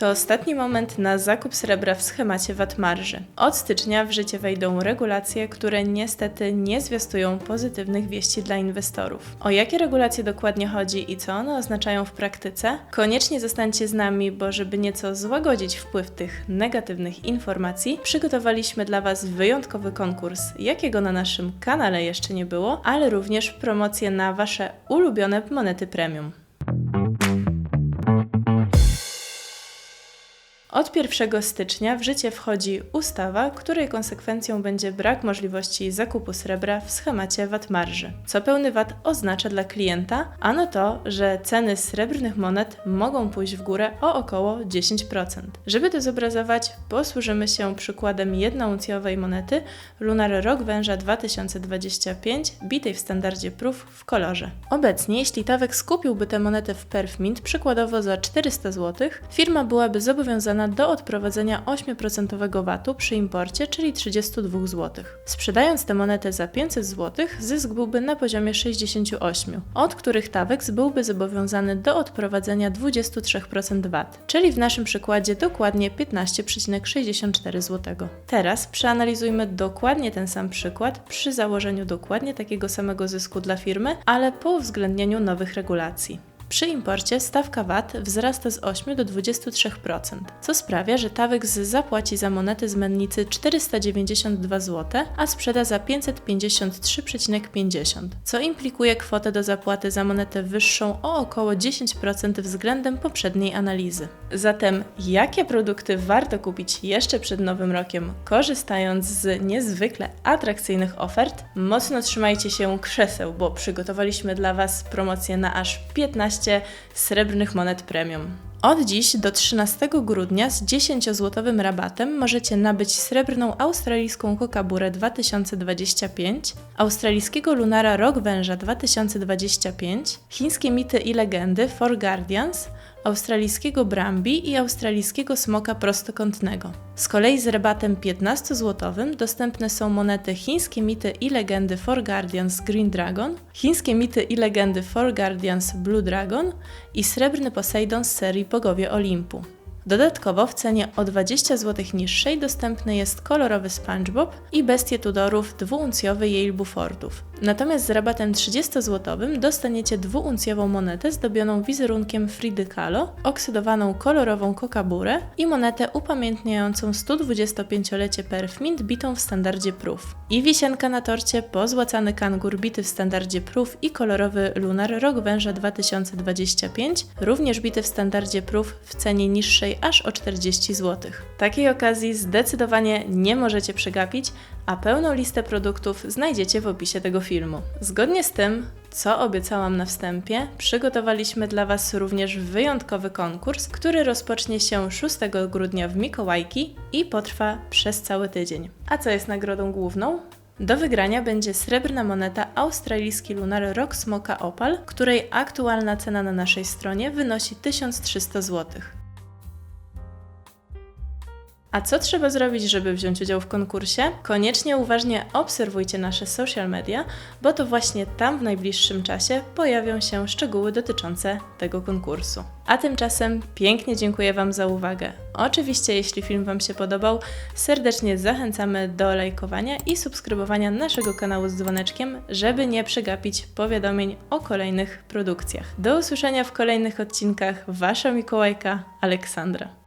To ostatni moment na zakup srebra w schemacie VAT marży. Od stycznia w życie wejdą regulacje, które niestety nie zwiastują pozytywnych wieści dla inwestorów. O jakie regulacje dokładnie chodzi i co one oznaczają w praktyce? Koniecznie zostańcie z nami, bo żeby nieco złagodzić wpływ tych negatywnych informacji, przygotowaliśmy dla Was wyjątkowy konkurs, jakiego na naszym kanale jeszcze nie było, ale również promocję na Wasze ulubione monety premium. Od 1 stycznia w życie wchodzi ustawa, której konsekwencją będzie brak możliwości zakupu srebra w schemacie VAT marży. Co pełny VAT oznacza dla klienta? Ano to, że ceny srebrnych monet mogą pójść w górę o około 10%. Żeby to zobrazować, posłużymy się przykładem jednouncjowej monety Lunar Rok Węża 2025, bitej w standardzie proof w kolorze. Obecnie, jeśli Tawek skupiłby tę monetę w Perfmint, przykładowo za 400 zł, firma byłaby zobowiązana do odprowadzenia 8% VAT-u przy imporcie, czyli 32 zł. Sprzedając tę monetę za 500 zł, zysk byłby na poziomie 68, od których Tawex byłby zobowiązany do odprowadzenia 23% VAT, czyli w naszym przykładzie dokładnie 15,64 zł. Teraz przeanalizujmy dokładnie ten sam przykład przy założeniu dokładnie takiego samego zysku dla firmy, ale po uwzględnieniu nowych regulacji. Przy imporcie stawka VAT wzrasta z 8 do 23%, co sprawia, że Tawex zapłaci za monety z mennicy 492 zł, a sprzeda za 553,50, co implikuje kwotę do zapłaty za monetę wyższą o około 10% względem poprzedniej analizy. Zatem jakie produkty warto kupić jeszcze przed nowym rokiem, korzystając z niezwykle atrakcyjnych ofert? Mocno trzymajcie się krzeseł, bo przygotowaliśmy dla Was promocję na aż 15 srebrnych monet premium. Od dziś do 13 grudnia z 10-złotowym rabatem możecie nabyć srebrną australijską kokaburę 2025, australijskiego lunara Rok Węża 2025, chińskie mity i legendy For Guardians, australijskiego Brambi i australijskiego smoka prostokątnego. Z kolei z rabatem 15-złotowym dostępne są monety chińskie mity i legendy For Guardians Green Dragon, chińskie mity i legendy For Guardians Blue Dragon i srebrny Poseidon z serii Bogowie Olimpu. Dodatkowo w cenie o 20 zł niższej dostępny jest kolorowy SpongeBob i bestie Tudorów dwuuncjowy Yale Bufordów. Natomiast z rabatem 30-złotowym dostaniecie dwuuncjową monetę zdobioną wizerunkiem Fridy Kahlo, oksydowaną kolorową kokaburę i monetę upamiętniającą 125-lecie Perfmint bitą w standardzie Proof. I wisienka na torcie pozłacany kangur bity w standardzie Proof i kolorowy Lunar Rok Węża 2025, również bity w standardzie Proof w cenie niższej aż o 40 zł. Takiej okazji zdecydowanie nie możecie przegapić, a pełną listę produktów znajdziecie w opisie tego filmu. Zgodnie z tym, co obiecałam na wstępie, przygotowaliśmy dla Was również wyjątkowy konkurs, który rozpocznie się 6 grudnia w Mikołajki i potrwa przez cały tydzień. A co jest nagrodą główną? Do wygrania będzie srebrna moneta australijski lunar Rock Smoka Opal, której aktualna cena na naszej stronie wynosi 1300 zł. A co trzeba zrobić, żeby wziąć udział w konkursie? Koniecznie uważnie obserwujcie nasze social media, bo to właśnie tam w najbliższym czasie pojawią się szczegóły dotyczące tego konkursu. A tymczasem pięknie dziękuję Wam za uwagę. Oczywiście, jeśli film Wam się podobał, serdecznie zachęcamy do lajkowania i subskrybowania naszego kanału z dzwoneczkiem, żeby nie przegapić powiadomień o kolejnych produkcjach. Do usłyszenia w kolejnych odcinkach. Wasza Mikołajka, Aleksandra.